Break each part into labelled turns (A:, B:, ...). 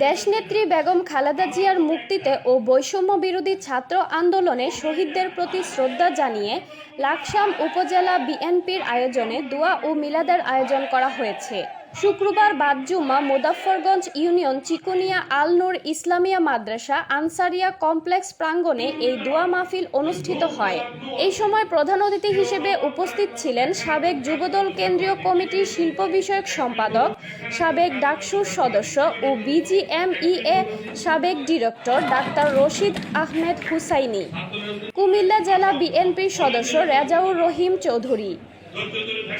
A: দেশনেত্রী বেগম খালেদা জিয়ার মুক্তিতে ও বৈষম্য বিরোধী ছাত্র আন্দোলনে শহীদদের প্রতি শ্রদ্ধা জানিয়ে লাকসাম উপজেলা বিএনপির আয়োজনে দোয়া ও মিলাদের আয়োজন করা হয়েছে। শুক্রবার বাদজুমা মুদাফফরগঞ্জ ইউনিয়ন চিকুনিয়া আল নূর ইসলামিয়া মাদ্রাসা আনসারিয়া কমপ্লেক্স প্রাঙ্গণে এই দোয়া মাহফিল অনুষ্ঠিত হয়। এই সময় প্রধান অতিথি হিসেবে উপস্থিত ছিলেন সাবেক যুবদল কেন্দ্রীয় কমিটির শিল্প বিষয়ক সম্পাদক, সাবেক ডাকসুর সদস্য ও বিজিএমইএ সাবেক ডিরেক্টর ডাক্তার রশিদ আহমেদ হুসাইনি। কুমিল্লা জেলা বিএনপির সদস্য রেজাউর রহিম চৌধুরী।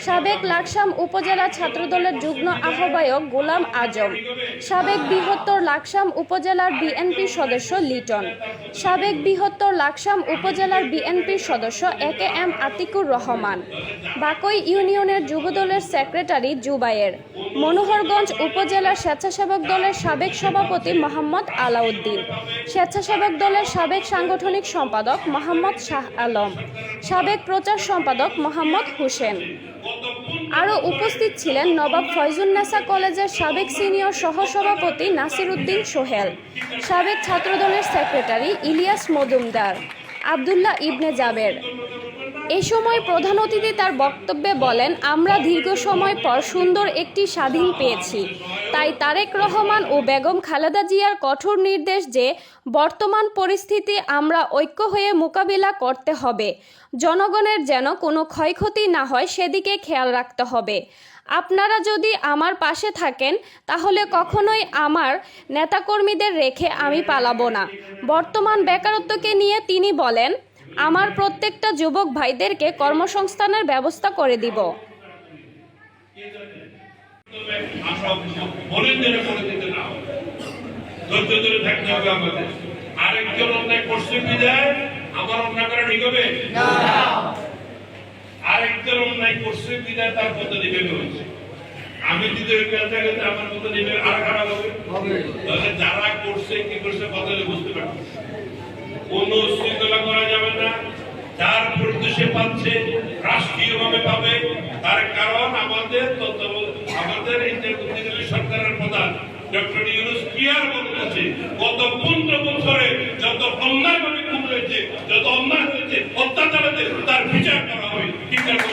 A: সাবেক লাকসাম উপজেলা ছাত্রদলের যুগ্ম আহ্বায়ক গোলাম আজম, সাবেক বৃহত্তর লাকসাম উপজেলার বিএনপি সদস্য লিটন, সাবেক বৃহত্তর লাকসাম উপজেলার বিএনপির সদস্য A K M Atiqur Rahman, Bakai ইউনিয়নের যুবদলের সেক্রেটারি জুবায়ের, মনোহরগঞ্জ উপজেলার স্বেচ্ছাসেবক দলের সাবেক সভাপতি মোহাম্মদ আলাউদ্দিন, স্বেচ্ছাসেবক দলের সাবেক সাংগঠনিক সম্পাদক মোহাম্মদ শাহ আলম, সাবেক প্রচার সম্পাদক মোহাম্মদ হোসেন। আরও উপস্থিত ছিলেন নবাব ফয়জুন্নেসা কলেজের সাবেক সিনিয়র সহসভাপতি নাসির উদ্দিন সোহেল, সাবেক ছাত্রদলের সেক্রেটারি ইলিয়াস মজুমদার, আবদুল্লাহ ইবনে জাবের। এ সময় প্রধান অতিথি তার বক্তব্যে বলেন, আমরা দীর্ঘ সময় পর সুন্দর একটি স্বাধীন পেয়েছি। তাই তারেক রহমান ও বেগম খালেদা জিয়ার কঠোর নির্দেশ যে, বর্তমান পরিস্থিতি আমরা ঐক্য হয়ে মোকাবিলা করতে হবে। জনগণের যেন কোনো ক্ষয়ক্ষতি না হয়, সেদিকে খেয়াল রাখতে হবে। আপনারা যদি আমার পাশে থাকেন, তাহলে কখনোই আমার নেতাকর্মীদের রেখে আমি পালাবো না। বর্তমান বেকারত্বকে নিয়ে তিনি বলেন আমার প্রত্যেকটা যুবক ভাইদেরকে কর্মসংস্থানের ব্যবস্থা করে দিব।
B: বলেন যেন করে দিতে না। ধৈর্য ধরে থাকতে হবে আমাদের আরেকজন অন্যায় করছে বিদায় আমার অন্যায় করা ঠিক হবে আরেকজন অন্যায় করছে বিদায় তার মতো দিবে হয়েছে। আমি যদি ওই কাজটা করতে আমার মতো দিবে আর খারাপ হবে। তাহলে যারা করছে কি করছে বদলে বুঝতে পারবে কোন শৃঙ্খলা করা যাবে না যার পাচ্ছে রাষ্ট্রীয় ভাবে পাবে। তার কারণ আমাদের আমাদের সরকারের প্রধান ডক্টর ইউনুস ক্লিয়ার বলেছে গত পনেরো বছরে যত অন্যায় ভাবে খুন হয়েছে যত অন্যায় হয়েছে অত্যাচার হয়েছে তার বিচার করা হবে ঠিক আছে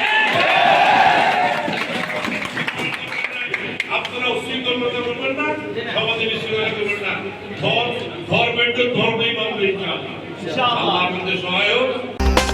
B: আপনারা উশৃঙ্খল মতো করবেন না সমাজে বিশৃঙ্খলা করবেন না। ধর্মের তো ধর্মেই মানবে ইনশাআল্লাহ। আমাদের সহায়ক।